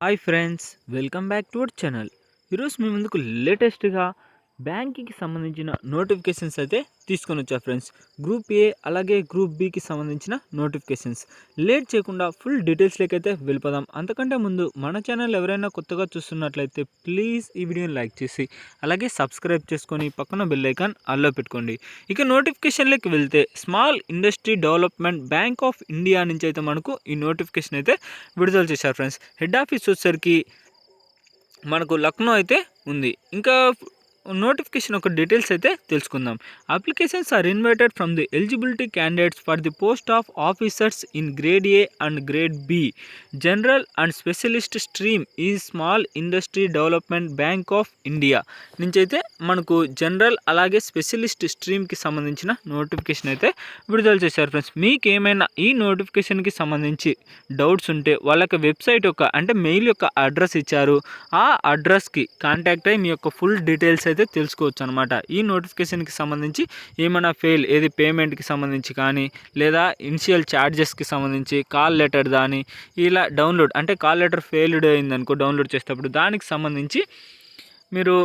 Hi friends welcome back to our channel ఈరోజు మీ ముందుకు లేటెస్ట్గా బ్యాంకింగ్కి సంబంధించిన నోటిఫికేషన్స్ అయితే తీసుకొని వచ్చా ఫ్రెండ్స్. గ్రూప్ ఏ అలాగే గ్రూప్ బికి సంబంధించిన నోటిఫికేషన్స్. లేట్ చేయకుండా ఫుల్ డీటెయిల్స్లోకి అయితే వెళ్ళిపోదాం. అంతకంటే ముందు మన ఛానల్ ఎవరైనా కొత్తగా చూస్తున్నట్లయితే ప్లీజ్ ఈ వీడియోని లైక్ చేసి అలాగే సబ్స్క్రైబ్ చేసుకొని పక్కన బెల్ ఐకాన్ అల్లో పెట్టుకోండి. ఇక నోటిఫికేషన్లోకి వెళ్తే small industry development bank of India నుంచి అయితే మనకు ఈ నోటిఫికేషన్ అయితే విడుదల చేశారు ఫ్రెండ్స్. హెడ్ ఆఫీస్ వచ్చేసరికి మనకు లక్నో అయితే ఉంది. ఇంకా నోటిఫికేషన్ ఒక డీటెయిల్స్ అయితే తెలుసుకుందాం. Applications are invited from the eligibility candidates for the post of officers in grade A and grade B general and specialist stream ఈ small industry development bank of India నుంచి అయితే మనకు జనరల్ అలాగే specialist స్ట్రీమ్కి సంబంధించిన notification అయితే విడుదల చేశారు friends మీకు ఏమైనా ఈ నోటిఫికేషన్కి సంబంధించి డౌట్స్ ఉంటే వాళ్ళకి వెబ్సైట్ యొక్క అంటే మెయిల్ యొక్క అడ్రస్ ఇచ్చారు. ఆ అడ్రస్కి కాంటాక్ట్ అయ్యి మీ యొక్క ఫుల్ డీటెయిల్స్ అయితే అయితే తెలుసుకోవచ్చు అనమాట ఈ నోటిఫికేషన్కి సంబంధించి ఏమైనా ఫెయిల్ ఏది పేమెంట్కి సంబంధించి కానీ లేదా ఇనిషియల్ ఛార్జెస్కి సంబంధించి కాల్ లెటర్ దాని ఇలా డౌన్లోడ్ అంటే కాల్ లెటర్ ఫెయిల్డ్ అయిందనుకో డౌన్లోడ్ చేసేటప్పుడు దానికి సంబంధించి మీరు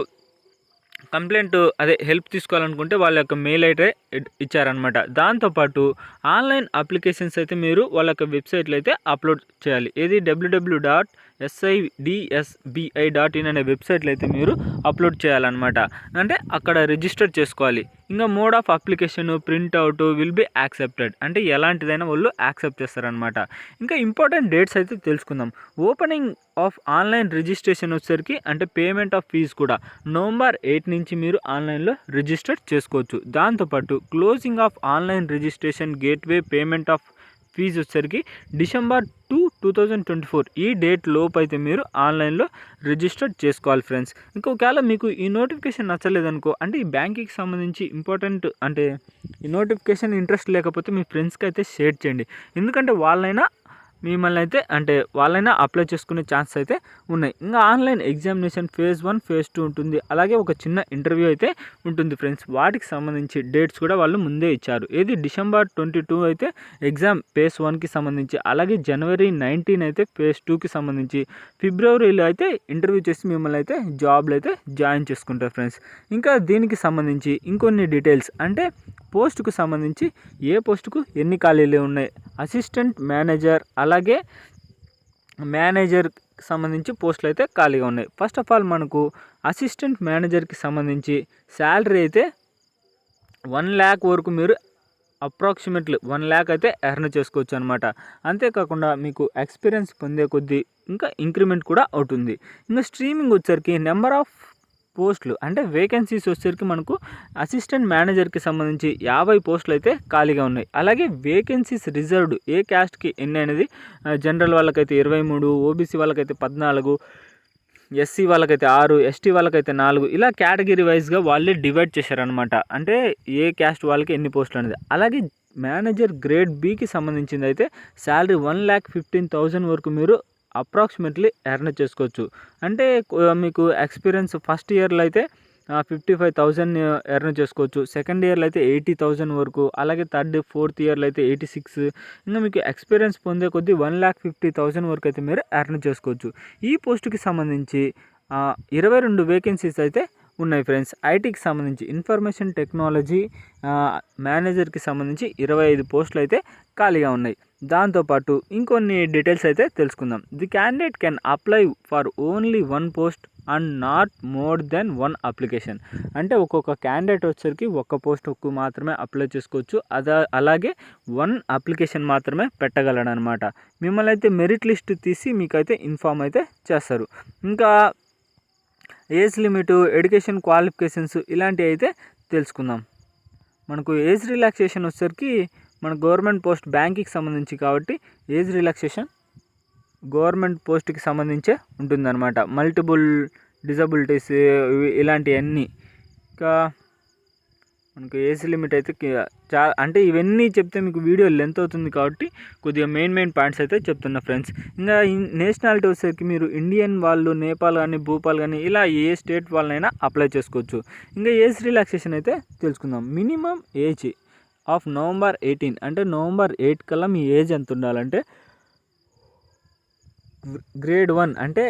కంప్లైంట్ అదే హెల్ప్ తీసుకోవాలనుకుంటే వాళ్ళ యొక్క మెయిల్ అయితే ఇచ్చారనమాట దాంతోపాటు ఆన్లైన్ అప్లికేషన్స్ అయితే మీరు వాళ్ళ యొక్క వెబ్సైట్లో అయితే అప్లోడ్ చేయాలి. ఏది WWW dot SIDBI dot in అనే వెబ్సైట్లో అయితే మీరు అప్లోడ్ చేయాలన్నమాట. అంటే అక్కడ రిజిస్టర్ చేసుకోవాలి. ఇంకా mode of application printout will be accepted. అంటే ఎలాంటిదైనా వాళ్ళు యాక్సెప్ట్ చేస్తారనమాట ఇంకా ఇంపార్టెంట్ డేట్స్ అయితే తెలుసుకుందాం. ఓపెనింగ్ ఆఫ్ ఆన్లైన్ రిజిస్ట్రేషన్ వచ్చేసరికి అంటే పేమెంట్ ఆఫ్ ఫీజు కూడా నవంబర్ ఎయిట్ నుంచి మీరు ఆన్లైన్లో రిజిస్టర్ చేసుకోవచ్చు. దాంతోపాటు closing of online registration gateway payment of fee వచ్చేసరికి December two two thousand twenty four. ఈ డేట్ లోపు అయితే మీరు ఆన్లైన్లో రిజిస్టర్ చేసుకోవాలి ఫ్రెండ్స్. ఇంకొకవేళ మీకు ఈ నోటిఫికేషన్ నచ్చలేదనుకో అంటే ఈ బ్యాంకింగ్కి సంబంధించి ఇంపార్టెంట్ అంటే ఈ నోటిఫికేషన్ ఇంట్రెస్ట్ లేకపోతే మీ ఫ్రెండ్స్కి అయితే షేర్ చేయండి. ఎందుకంటే వాళ్ళైనా మిమ్మల్ని అయితే అంటే వాళ్ళైనా అప్లై చేసుకునే ఛాన్స్ అయితే ఉన్నాయి. ఇంకా online examination phase one phase two ఉంటుంది. అలాగే ఒక చిన్న ఇంటర్వ్యూ అయితే ఉంటుంది ఫ్రెండ్స్. వాటికి సంబంధించి డేట్స్ కూడా వాళ్ళు ముందే ఇచ్చారు. ఏది డిసెంబర్ ట్వంటీ టూ అయితే ఎగ్జామ్ ఫేజ్ వన్కి సంబంధించి అలాగే జనవరి నైన్టీన్ అయితే ఫేజ్ టూకి సంబంధించి ఫిబ్రవరిలో అయితే ఇంటర్వ్యూ చేసి మిమ్మల్ని అయితే జాబ్లు అయితే జాయిన్ చేసుకుంటారు ఫ్రెండ్స్. ఇంకా దీనికి సంబంధించి ఇంకొన్ని డీటెయిల్స్. అంటే పోస్టుకు సంబంధించి ఏ పోస్టుకు ఎన్ని ఖాళీలు ఉన్నాయి? అసిస్టెంట్ మేనేజర్ అలా అలాగే మేనేజర్కి సంబంధించి పోస్టులు అయితే ఖాళీగా ఉన్నాయి. ఫస్ట్ ఆఫ్ ఆల్ మనకు అసిస్టెంట్ మేనేజర్కి సంబంధించి శాలరీ అయితే వన్ ల్యాక్ వరకు మీరు అప్రాక్సిమేట్లీ వన్ ల్యాక్ అయితే ఎర్న్ చేసుకోవచ్చు అనమాట అంతేకాకుండా మీకు ఎక్స్పీరియన్స్ పొందే కొద్దీ ఇంకా ఇంక్రిమెంట్ కూడా అవుతుంది. ఇంకా స్ట్రీమింగ్ వచ్చేసరికి నెంబర్ ఆఫ్ పోస్టులు. అంటే వేకెన్సీస్ వచ్చేసరికి మనకు అసిస్టెంట్ మేనేజర్కి సంబంధించి యాభై పోస్టులు అయితే ఖాళీగా ఉన్నాయి. అలాగే వేకెన్సీస్ రిజర్వ్డ్ ఏ క్యాస్ట్కి ఎన్ని అనేది జనరల్ వాళ్ళకైతే ఇరవై మూడు ఓబీసీ వాళ్ళకైతే పద్నాలుగు ఎస్సీ వాళ్ళకైతే ఆరు ఎస్టీ వాళ్ళకైతే నాలుగు ఇలా కేటగిరీ వైజ్గా వాళ్ళే డివైడ్ చేశారనమాట అంటే ఏ క్యాస్ట్ వాళ్ళకి ఎన్ని పోస్టులు అనేది. అలాగే మేనేజర్ గ్రేడ్ బీకి సంబంధించింది అయితే salary one lakh fifteen thousand వరకు మీరు అప్రాక్సిమేట్లీ ఎర్న్ చేసుకోవచ్చు. అంటే మీకు ఎక్స్పీరియన్స్ ఫస్ట్ ఇయర్లో అయితే ఫిఫ్టీ ఫైవ్ థౌజండ్ ఎర్న్ చేసుకోవచ్చు. సెకండ్ ఇయర్లో అయితే ఎయిటీ థౌజండ్ వరకు అలాగే థర్డ్ ఫోర్త్ ఇయర్లో అయితే ఎయిటీ సిక్స్. ఇంకా మీకు ఎక్స్పీరియన్స్ పొందే కొద్దీ వన్ ల్యాక్ ఫిఫ్టీ థౌజండ్ వరకు అయితే మీరు ఎర్న్ చేసుకోవచ్చు. ఈ పోస్టుకి సంబంధించి ఇరవై రెండు వేకెన్సీస్ అయితే ఉన్నాయి ఫ్రెండ్స్. ఐటీకి సంబంధించి ఇన్ఫర్మేషన్ టెక్నాలజీ మేనేజర్కి సంబంధించి ఇరవై ఐదు పోస్టులు అయితే ఖాళీగా ఉన్నాయి. దాంతోపాటు ఇంకొన్ని డీటెయిల్స్ అయితే తెలుసుకుందాం. The candidate can apply for only one post and not more then one application. అంటే ఒక్కొక్క క్యాండిడేట్ వచ్చరికి ఒక్క పోస్ట్కు మాత్రమే అప్లై చేసుకోవచ్చు. అదా అలాగే వన్ అప్లికేషన్ మాత్రమే పెట్టగలడనమాట. మిమ్మల్ని అయితే మెరిట్ లిస్ట్ తీసి మీకైతే ఇన్ఫామ్ అయితే చేస్తారు. ఇంకా ఏజ్ లిమిట్ ఎడ్యుకేషన్ క్వాలిఫికేషన్స్ ఇలాంటివి అయితే తెలుసుకుందాం. మనకు ఏజ్ రిలాక్సేషన్ వచ్చేసరికి మన గవర్నమెంట్ పోస్ట్ బ్యాంకింగ్కి సంబంధించి కాబట్టి ఏజ్ రిలాక్సేషన్ గవర్నమెంట్ పోస్ట్కి సంబంధించే ఉంటుందన్నమాట. మల్టిపుల్ డిజబిలిటీస్ ఇలాంటివన్నీ. ఇంకా మనకు ఏజ్ లిమిట్ అయితే చాలా చా అంటే ఇవన్నీ చెప్తే మీకు వీడియో లెంత్ అవుతుంది కాబట్టి కొద్దిగా మెయిన్ మెయిన్ పాయింట్స్ అయితే చెప్తున్నా ఫ్రెండ్స్. ఇంకా నేషనాలిటీ వచ్చేసరికి మీరు ఇండియన్ వాళ్ళు నేపాల్ కానీ భూపాల్ కానీ ఇలా ఏ స్టేట్ వాళ్ళనైనా అప్లై చేసుకోవచ్చు. ఇంకా ఏజ్ రిలాక్సేషన్ అయితే తెలుసుకుందాం. Minimum age of November eighteen. అంటే నవంబర్ ఎయిట్ కల్లా మీ ఏజ్ ఎంత ఉండాలంటే గ్రేడ్ వన్ అంటే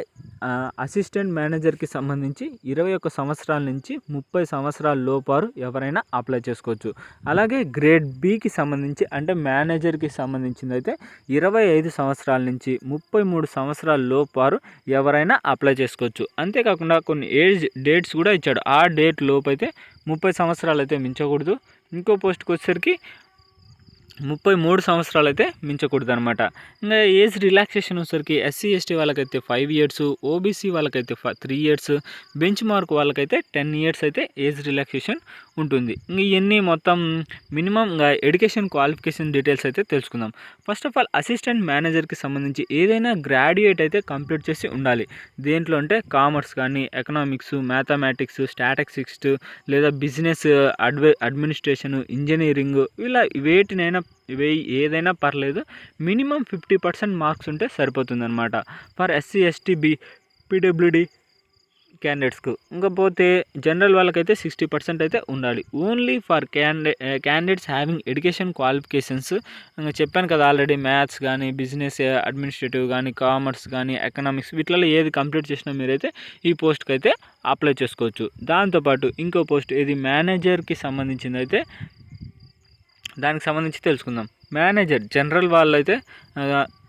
అసిస్టెంట్ మేనేజర్కి సంబంధించి ఇరవై ఒక్క సంవత్సరాల నుంచి ముప్పై సంవత్సరాల లోపారు ఎవరైనా అప్లై చేసుకోవచ్చు. అలాగే గ్రేడ్ బికి సంబంధించి అంటే మేనేజర్కి సంబంధించింది అయితే ఇరవై ఐదు సంవత్సరాల నుంచి ముప్పై మూడు సంవత్సరాల లోపారు ఎవరైనా అప్లై చేసుకోవచ్చు. అంతేకాకుండా కొన్ని ఏజ్ డేట్స్ కూడా ఇచ్చాడు. ఆ డేట్ లోపు అయితే ముప్పై సంవత్సరాలు అయితే మించకూడదు. ఇంకో పోస్ట్కి వచ్చేసరికి ముప్పై మూడు సంవత్సరాలు అయితే మించకూడదు అనమాట ఇంకా ఏజ్ రిలాక్సేషన్ వచ్చేసరికి ఎస్సీ ఎస్టీ వాళ్ళకైతే ఫైవ్ ఇయర్స్ ఓబీసీ వాళ్ళకైతే త్రీ ఇయర్స్ బెంచ్ మార్క్ వాళ్ళకైతే టెన్ ఇయర్స్ అయితే ఏజ్ రిలాక్సేషన్ ఉంటుంది. ఇంక ఇవన్నీ మొత్తం మినిమం ఇంకా ఎడ్యుకేషన్ క్వాలిఫికేషన్ డీటెయిల్స్ అయితే తెలుసుకుందాం. ఫస్ట్ ఆఫ్ ఆల్ అసిస్టెంట్ మేనేజర్కి సంబంధించి ఏదైనా గ్రాడ్యుయేట్ అయితే కంప్లీట్ చేసి ఉండాలి. దేంట్లో అంటే కామర్స్ కానీ ఎకనామిక్స్ మ్యాథమెటిక్స్ స్టాటిస్టిక్స్ లేదా బిజినెస్ అడ్వ అడ్మినిస్ట్రేషన్ ఇంజనీరింగ్ ఇలా వేటినైనా వెయ్యి ఏదైనా పర్లేదు మినిమం ఫిఫ్టీ పర్సెంట్ మార్క్స్ ఉంటే సరిపోతుందన్నమాట. For SC ST B PWD క్యాండిడేట్స్కు. ఇంకపోతే జనరల్ వాళ్ళకైతే సిక్స్టీ పర్సెంట్ అయితే ఉండాలి. Only for candi candidates having education qualifications. ఇంకా చెప్పాను కదా ఆల్రెడీ మ్యాథ్స్ కానీ బిజినెస్ అడ్మినిస్ట్రేటివ్ కానీ కామర్స్ కానీ ఎకనామిక్స్ వీటిలో ఏది కంప్లీట్ చేసినా మీరైతే ఈ పోస్ట్కి అయితే అప్లై చేసుకోవచ్చు. దాంతోపాటు ఇంకో పోస్ట్ ఇది మేనేజర్కి సంబంధించింది అయితే దానికి సంబంధించి తెలుసుకుందాం. మేనేజర్ జనరల్ వాళ్ళైతే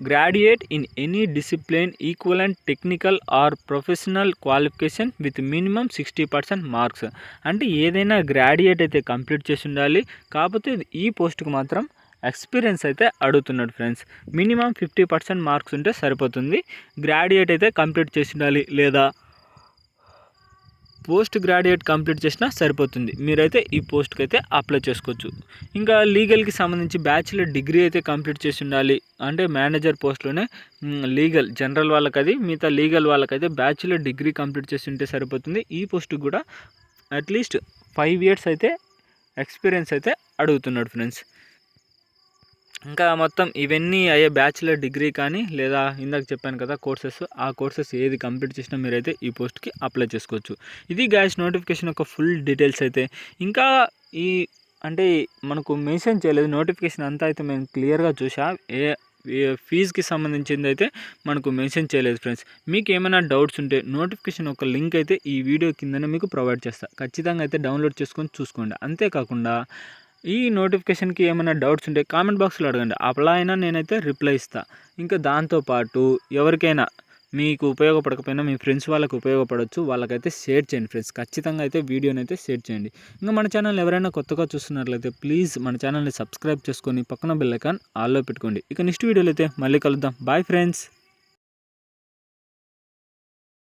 graduate in any discipline equal and technical or professional qualification with minimum sixty percent marks అంటే ఏదైనా గ్రాడ్యుయేట్ అయితే కంప్లీట్ చేసి ఉండాలి. కాకపోతే ఈ పోస్ట్కి మాత్రం ఎక్స్పీరియన్స్ అయితే అడుగుతున్నాడు friends minimum fifty percent marks ఉంటే సరిపోతుంది. గ్రాడ్యుయేట్ అయితే కంప్లీట్ చేసి ఉండాలి లేదా పోస్ట్ గ్రాడ్యుయేట్ కంప్లీట్ చేసినా సరిపోతుంది. మీరైతే ఈ పోస్ట్కి అయితే అప్లై చేసుకోవచ్చు. ఇంకా లీగల్కి సంబంధించి బ్యాచిలర్ డిగ్రీ అయితే కంప్లీట్ చేసి ఉండాలి. అంటే మేనేజర్ పోస్ట్లోనే లీగల్ జనరల్ వాళ్ళకి అది మిగతా లీగల్ వాళ్ళకైతే బ్యాచిలర్ డిగ్రీ కంప్లీట్ చేసి ఉంటే సరిపోతుంది. ఈ పోస్ట్కి కూడా అట్లీస్ట్ ఫైవ్ ఇయర్స్ అయితే ఎక్స్పీరియన్స్ అయితే అడుగుతున్నాడు ఫ్రెండ్స్. ఇంకా మొత్తం ఇవన్నీ అయ్యే బ్యాచిలర్ డిగ్రీ కానీ లేదా ఇందాక చెప్పాను కదా కోర్సెస్ ఆ కోర్సెస్ ఏది కంప్లీట్ చేసినా మీరైతే ఈ పోస్ట్కి అప్లై చేసుకోవచ్చు. ఇది గ్యాస్ నోటిఫికేషన్ యొక్క ఫుల్ డీటెయిల్స్ అయితే. ఇంకా ఈ అంటే మనకు మెన్షన్ చేయలేదు నోటిఫికేషన్ అంతా అయితే మేము క్లియర్గా చూసా. ఏ ఏ ఫీజుకి సంబంధించింది అయితే మనకు మెన్షన్ చేయలేదు ఫ్రెండ్స్. మీకు ఏమైనా డౌట్స్ ఉంటే నోటిఫికేషన్ ఒక లింక్ అయితే ఈ వీడియో కిందనే మీకు ప్రొవైడ్ చేస్తా. ఖచ్చితంగా అయితే డౌన్లోడ్ చేసుకొని చూసుకోండి. అంతేకాకుండా ఈ నోటిఫికేషన్కి ఏమైనా డౌట్స్ ఉంటే కామెంట్ బాక్స్లో అడగండి. అలా అయినా నేనైతే రిప్లై ఇస్తాను ఇంకా దాంతోపాటు ఎవరికైనా మీకు ఉపయోగపడకపోయినా మీ ఫ్రెండ్స్ వాళ్ళకి ఉపయోగపడవచ్చు వాళ్ళకైతే షేర్ చేయండి ఫ్రెండ్స్. ఖచ్చితంగా అయితే వీడియోని అయితే షేర్ చేయండి. ఇంకా మన ఛానల్ ఎవరైనా కొత్తగా చూస్తున్నట్లయితే ప్లీజ్ మన ఛానల్ని సబ్స్క్రైబ్ చేసుకొని పక్కన బెల్లైకాన్ ఆల్లో పెట్టుకోండి. ఇక నెక్స్ట్ వీడియోలో అయితే మళ్ళీ కలుద్దాం. Bye friends.